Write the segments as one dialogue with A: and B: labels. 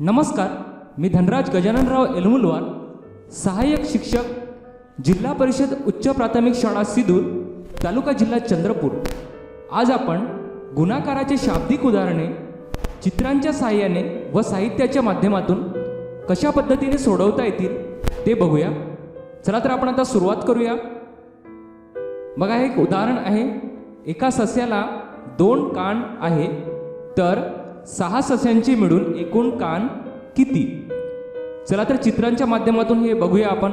A: नमस्कार मी धनराज गजाननराव एलमुलवार सहाय्यक शिक्षक जिल्हा परिषद उच्च प्राथमिक शाळा सिदूर तालुका जिल्हा चंद्रपूर. आज आपण गुणाकाराचे शाब्दिक उदाहरणे चित्रांच्या सहाय्याने व साहित्याच्या माध्यमातून कशा पद्धतीने सोडवता येतील ते बघूया. चला तर आपण आता सुरुवात करूया. बघा एक उदाहरण आहे. एका सस्याला दोन कान आहे तर सहा सस्यांचे मिळून एकूण कान किती? चला तर चित्रांच्या माध्यमातून हे बघूया आपण.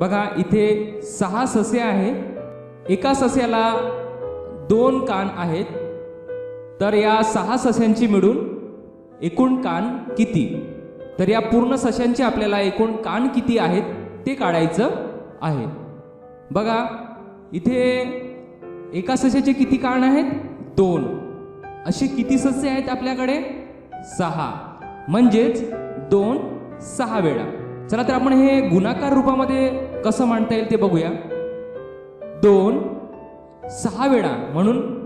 A: बघा इथे सहा ससे आहे. एका सस्याला दोन कान आहेत तर या सहा सस्यांची मिळून एकूण कान किती? तर या पूर्ण सस्यांचे आपल्याला एकूण कान किती आहेत ते काढायचं आहे. बघा इथे एका सस्याचे किती कान आहेत? दोन. असे किती सस्य आहेत आपल्याकडे? सहा. म्हणजेच दोन सहा वेळा. चला तर आपण हे गुणाकार रूपामध्ये कसं मांडता येईल ते बघूया. दोन सहा वेळा म्हणून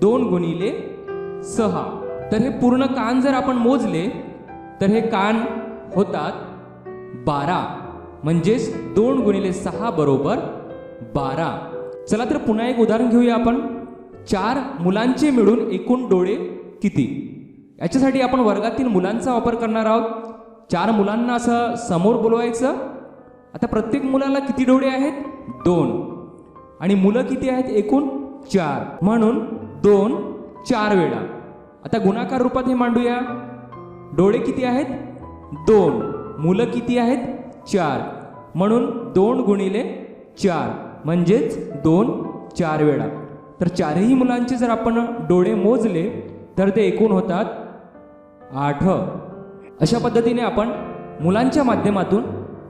A: दोन गुणिले सहा. तर हे पूर्ण कान जर आपण मोजले तर हे कान होतात बारा. म्हणजेच दोन गुणिले सहा बरोबर बारा. चला तर पुन्हा एक उदाहरण घेऊया आपण. चार मुलांचे मिळून एकूण डोळे किती? याच्यासाठी आपण वर्गातील मुलांचा वापर करणार आहोत. चार मुलांना असं समोर बोलवायचं. आता प्रत्येक मुलाला किती डोळे आहेत? दोन. आणि मुलं किती आहेत? एकूण चार. म्हणून दोन चार वेळा. आता गुणाकार रूपात हे मांडूया. डोळे किती आहेत? दोन. मुलं किती आहेत? चार. म्हणून दोन गुणिले चार. म्हणजेच दोन चार वेळा. तर चारही मुलांचे जर आपण डोळे मोजले तर ते एकूण होतात आठ. अशा पद्धतीने आपण मुलांच्या माध्यमातून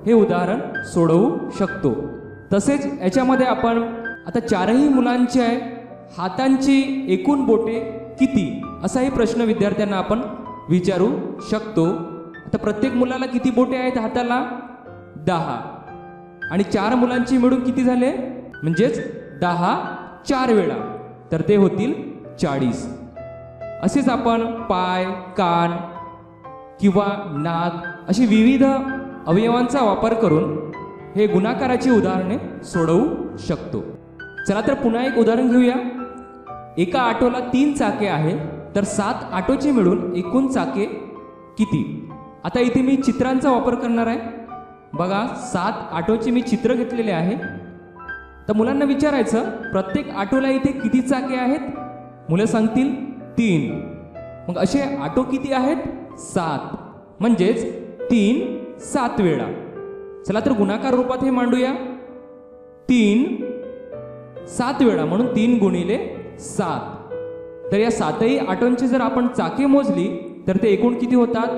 A: हे उदाहरण सोडवू शकतो. तसेच याच्यामध्ये आपण आता चारही मुलांच्या हातांची एकूण बोटे किती? असाही प्रश्न विद्यार्थ्यांना आपण विचारू शकतो. आता प्रत्येक मुलाला किती बोटे आहेत हाताला? दहा. आणि चार मुलांची मिळून किती झाले? म्हणजेच दहा चार वेळा. तर ते होतील चाळीस. असेच आपण पाय कान किंवा नाक अशी विविध अवयवांचा वापर करून हे गुणाकाराची उदाहरणे सोडवू शकतो. चला तर पुन्हा एक उदाहरण घेऊया. एका आटोला तीन चाके आहे तर सात आटोचे मिळून एकूण चाके किती? आता इथे मी चित्रांचा वापर करणार आहे. बघा सात ऑटोचे मी चित्र घेतलेले आहे. तर मुलांना विचारायचं प्रत्येक आटोला इथे किती चाके आहेत? मुलं सांगतील तीन. मग असे आटो किती आहेत? सात. म्हणजेच तीन सात वेळा. चला तर गुणाकार रूपात हे मांडूया. तीन सात वेळा म्हणून तीन गुणिले सात. तर या सातही आटोंची जर आपण चाके मोजली तर ते एकूण किती होतात?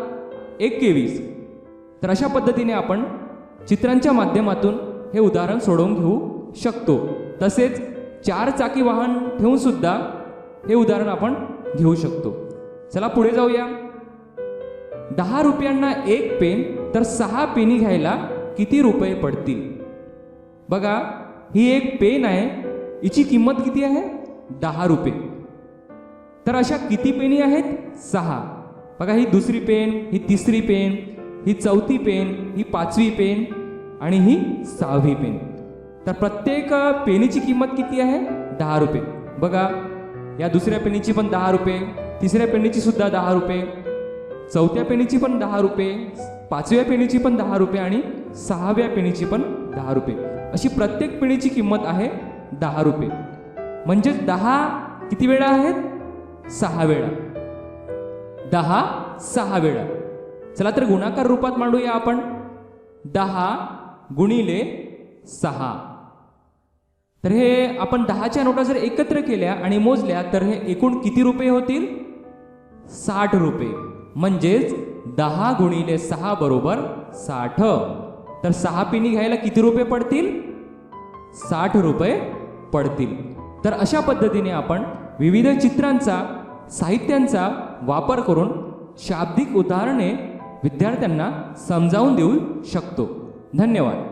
A: एकवीस. तर अशा पद्धतीने आपण चित्रांच्या माध्यमातून हे उदाहरण सोडवून घेऊ शकतो. तसेच चार चाकी वाहन ठेवून सुद्धा हे उदाहरण आपण घेऊ शकतो. चला पुढे जाऊया. दहा रुपयांना एक पेन तर सहा पेनी घ्यायला किती रुपये पडतील? बघा ही एक पेन आहे. हिची किंमत किती आहे? दहा रुपये. तर अशा किती पेनी आहेत? सहा. बघा ही दुसरी पेन ही तिसरी पेन ही चौथी पेन ही पाचवी पेन आणि ही सहावी पेन. तर प्रत्येक पेनीची किंमत किती आहे? दहा रुपये. बघा या दुसऱ्या पेनीची पण दहा रुपये तिसऱ्या पेनीची सुद्धा दहा रुपये चौथ्या पेनीची पण दहा रुपये पाचव्या पेनीची पण दहा रुपये आणि सहाव्या पेनीची पण दहा रुपये. अशी प्रत्येक पेनीची किंमत आहे दहा रुपये. म्हणजेच दहा किती वेळा आहेत? सहा वेळा. दहा सहा वेळा. चला तर गुणाकार रूपात मांडूया आपण. दहा गुणिले सहा. तर हे आपण दहाच्या नोटा जर एकत्र केल्या आणि मोजल्या तर हे एकूण किती रुपये होतील? साठ रुपये. म्हणजेच दहा गुणिले सहा बरोबर साठ. तर सहा पिनी घ्यायला किती रुपये पडतील? साठ रुपये पडतील. तर अशा पद्धतीने आपण विविध चित्रांचा साहित्यांचा वापर करून शाब्दिक उदाहरणे विद्यार्थ्यांना समजावून देऊ शकतो. धन्यवाद.